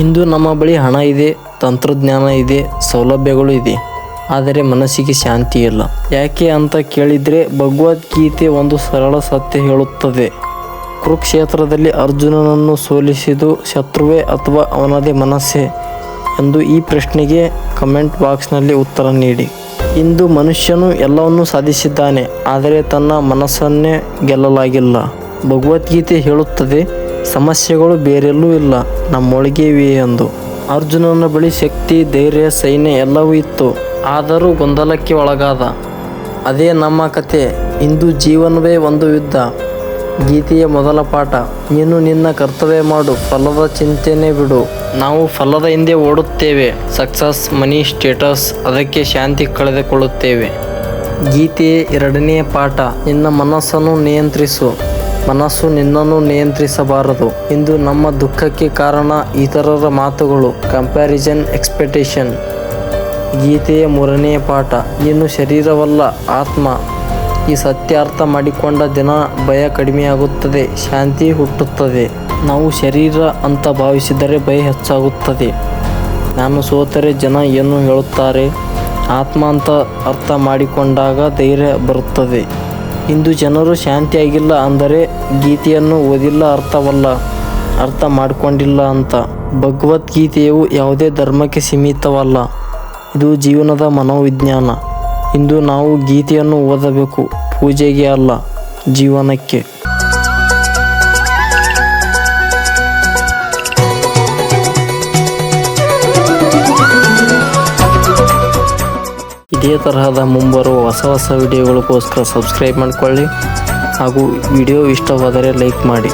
ಇಂದು ನಮ್ಮ ಬಳಿ ಹಣ ಇದೆ, ತಂತ್ರಜ್ಞಾನ ಇದೆ, ಸೌಲಭ್ಯಗಳು ಇದೆ. ಆದರೆ ಮನಸ್ಸಿಗೆ ಶಾಂತಿ ಇಲ್ಲ. ಯಾಕೆ ಅಂತ ಕೇಳಿದರೆ ಭಗವದ್ಗೀತೆ ಒಂದು ಸರಳ ಸತ್ಯ ಹೇಳುತ್ತದೆ. ಕುರುಕ್ಷೇತ್ರದಲ್ಲಿ ಅರ್ಜುನನನ್ನು ಸೋಲಿಸಿದು ಶತ್ರುವೇ ಅಥವಾ ಅವನದೇ ಮನಸ್ಸೇ ಎಂದು ಈ ಪ್ರಶ್ನೆಗೆ ಕಮೆಂಟ್ ಬಾಕ್ಸ್ನಲ್ಲಿ ಉತ್ತರ ನೀಡಿ. ಇಂದು ಮನುಷ್ಯನು ಎಲ್ಲವನ್ನೂ ಸಾಧಿಸಿದ್ದಾನೆ, ಆದರೆ ತನ್ನ ಮನಸ್ಸನ್ನೇ ಗೆಲ್ಲಲಾಗಿಲ್ಲ. ಭಗವದ್ಗೀತೆ ಹೇಳುತ್ತದೆ ಸಮಸ್ಯೆಗಳು ಬೇರೆಲ್ಲೂ ಇಲ್ಲ ನಮ್ಮೊಳಗೆ ಇವೆ ಎಂದು. ಅರ್ಜುನನ ಬಳಿ ಶಕ್ತಿ, ಧೈರ್ಯ, ಸೈನ್ಯ ಎಲ್ಲವೂ ಇತ್ತು. ಆದರೂ ಗೊಂದಲಕ್ಕೆ ಒಳಗಾದ. ಅದೇ ನಮ್ಮ ಕತೆ ಇಂದು ಜೀವನವೇ ಒಂದು ಯುದ್ಧ. ಗೀತೆಯ ಮೊದಲ ಪಾಠ. ನೀನು ನಿನ್ನ ಕರ್ತವ್ಯ ಮಾಡು, ಫಲದ ಚಿಂತನೆ ಬಿಡು. ನಾವು ಫಲದ ಹಿಂದೆ ಓಡುತ್ತೇವೆ. ಸಕ್ಸಸ್, ಮನಿ, ಸ್ಟೇಟಸ್, ಅದಕ್ಕೆ ಶಾಂತಿ ಕಳೆದುಕೊಳ್ಳುತ್ತೇವೆ. ಗೀತೆಯ ಎರಡನೇ ಪಾಠ. ನಿನ್ನ ಮನಸ್ಸನ್ನು ನಿಯಂತ್ರಿಸು. ಮನಸ್ಸು ನಿನ್ನನ್ನು ನಿಯಂತ್ರಿಸಬಾರದು. ಇಂದು ನಮ್ಮ ದುಃಖಕ್ಕೆ ಕಾರಣ ಇತರರ ಮಾತುಗಳು. ಕಂಪ್ಯಾರಿಸನ್ ಎಕ್ಸ್ಪೆಕ್ಟೇಷನ್ ಗೀತೆಯ ಮೂರನೆಯ ಪಾಠ. ಇನ್ನು ಶರೀರವಲ್ಲ, ಆತ್ಮ. ಈ ಸತ್ಯ ಅರ್ಥ ಮಾಡಿಕೊಂಡ ದಿನ ಭಯ ಕಡಿಮೆಯಾಗುತ್ತದೆ, ಶಾಂತಿ ಹುಟ್ಟುತ್ತದೆ. ನಾವು ಶರೀರ ಅಂತ ಭಾವಿಸಿದರೆ ಭಯ ಹೆಚ್ಚಾಗುತ್ತದೆ. ನಾನು ಸೋತರೆ ಜನ ಏನು ಹೇಳುತ್ತಾರೆ? ಆತ್ಮ ಅಂತ ಅರ್ಥ ಮಾಡಿಕೊಂಡಾಗ ಧೈರ್ಯ ಬರುತ್ತದೆ. ಇಂದು ಜನರು ಶಾಂತಿಯಾಗಿಲ್ಲ ಅಂದರೆ ಗೀತೆಯನ್ನು ಓದಿಲ್ಲ ಅರ್ಥವಲ್ಲ, ಅರ್ಥ ಮಾಡಿಕೊಂಡಿಲ್ಲ ಅಂತ. ಭಗವದ್ಗೀತೆಯು ಯಾವುದೇ ಧರ್ಮಕ್ಕೆ ಸೀಮಿತವಲ್ಲ, ಇದು ಜೀವನದ ಮನೋವಿಜ್ಞಾನ. ಇಂದು ನಾವು ಗೀತೆಯನ್ನು ಓದಬೇಕು, ಪೂಜೆಗೆ ಅಲ್ಲ, ಜೀವನಕ್ಕೆ. ಇದೇ ತರಹದ ಮುಂಬರುವ ಹೊಸ ಹೊಸ ವಿಡಿಯೋಗಳಿಗೋಸ್ಕರ ಸಬ್ಸ್ಕ್ರೈಬ್ ಮಾಡಿಕೊಳ್ಳಿ ಹಾಗೂ ವಿಡಿಯೋ ಇಷ್ಟವಾದರೆ ಲೈಕ್ ಮಾಡಿ.